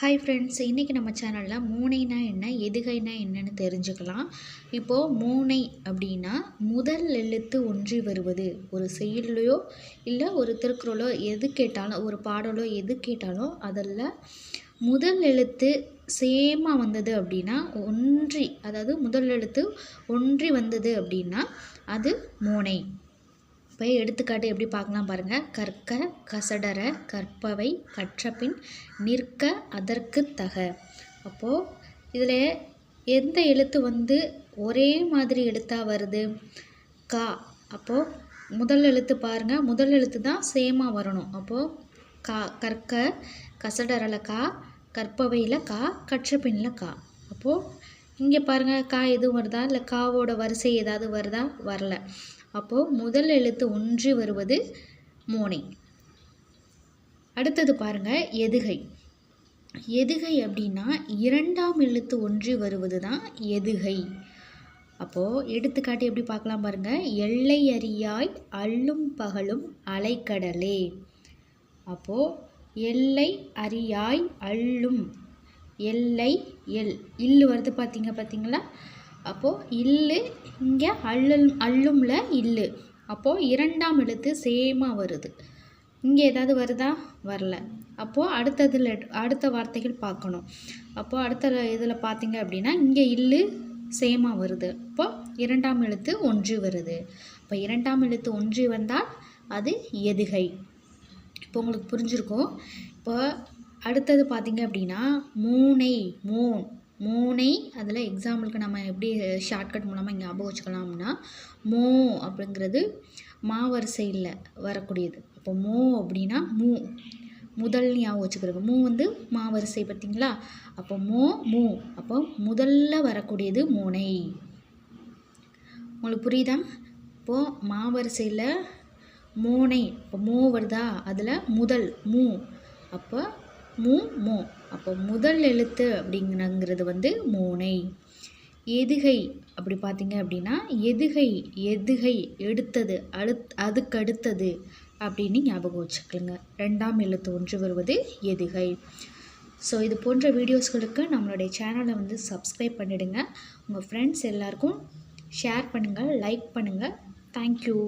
Hi friends இன்றைக்கி நம்ம சேனலில் மூனைனா என்ன எதுகைனா என்னன்னு தெரிஞ்சுக்கலாம். இப்போது மூனை அப்படின்னா முதல் எழுத்து ஒன்றி வருவது. ஒரு செயலையோ இல்லை ஒரு திருக்குறளோ எது கேட்டாலும் ஒரு பாடலோ எது கேட்டாலும் அதில் முதல் எழுத்து சேமாக வந்தது அப்படின்னா ஒன்றி அதாவது முதல் எழுத்து ஒன்றி வந்தது அப்படின்னா அது மூனை இப்போ எடுத்துக்காட்டு எப்படி பார்க்கலாம் பாருங்கள் கற்க கசடர கற்பவை கற்றபின் நிற்க அதற்கு தக. அப்போது இதில் எந்த எழுத்து வந்து ஒரே மாதிரி எழுத்தாக வருது? கா. அப்போது முதல் எழுத்து பாருங்கள் முதல் எழுத்து தான் சேமாக வரணும். அப்போது கா கற்க கசடரில் கா கற்பவையில் கா கற்றபின்னில் கா. அப்போது இங்கே பாருங்கள் கா எதுவும் வருதா? இல்லை காவோட வரிசை ஏதாவது வருதா? வரல. அப்போது முதல் எழுத்து ஒன்றி வருவது மோனை. அடுத்தது பாருங்கள் எதுகை. எதுகை அப்படின்னா இரண்டாம் எழுத்து ஒன்றி வருவது தான் எதுகை. அப்போது எடுத்துக்காட்டி எப்படி பார்க்கலாம் பாருங்கள் எல்லை அறியாய் அள்ளும் பகலும் அலைக்கடலே. அப்போது எல்லை அறியாய் அள்ளும் எல்லை எல் இல்லு வருது பார்த்தீங்க பார்த்தீங்களா அப்போது இல்லு இங்கே அள்ளும் அள்ளும்ல இல்லு. அப்போது இரண்டாம் எழுத்து சேமாக வருது. இங்கே ஏதாவது வருதா? வரல. அப்போது அடுத்ததில் அடுத்த வார்த்தைகள் பார்க்கணும். அப்போது அடுத்த இதில் பார்த்தீங்க அப்படின்னா இங்கே இல்லு சேமாக வருது. அப்போது இரண்டாம் எழுத்து ஒன்று வருது. இப்போ இரண்டாம் எழுத்து ஒன்று வந்தால் அது எதுகை. இப்போ உங்களுக்கு புரிஞ்சிருக்கும். இப்போ அடுத்தது பார்த்திங்க அப்படின்னா மூனை மூன். மூனை அதில் எக்ஸாம்பிளுக்கு நம்ம எப்படி ஷார்ட்கட் மூலமாக ஞாபகம் வச்சுக்கலாம்னா மோ அப்படிங்கிறது மாவரிசையில் வரக்கூடியது. அப்போ மோ அப்படின்னா மூ. முதல் ஞாபகம் வச்சுக்கிறது. மூ வந்து மா வரிசை பார்த்திங்களா? அப்போ மோ மூ. அப்போ முதல்ல வரக்கூடியது மூனை. உங்களுக்கு புரியுதா? இப்போது மாவரிசையில் மோனை. இப்போ மோ வருதா? அதில் முதல் மூ. அப்போ மூ மோ. அப்போ முதல் எழுத்து அப்படிங்கிறது வந்து மோனை. எதுகை அப்படி பார்த்தீங்க அப்படின்னா எதுகை எதுகை எடுத்தது அடுத் அதுக்கடுத்தது அப்படின்னு ஞாபகம் வச்சுக்கலுங்க ரெண்டாம் எழுத்து ஒன்று வருவது எதுகை. ஸோ இது போன்ற வீடியோஸ்களுக்கு நம்மளுடைய சேனலை வந்து சப்ஸ்கிரைப் பண்ணிவிடுங்க உங்கள் ஃப்ரெண்ட்ஸ் எல்லாருக்கும் ஷேர் பண்ணுங்கள் லைக் பண்ணுங்கள் தேங்க்யூ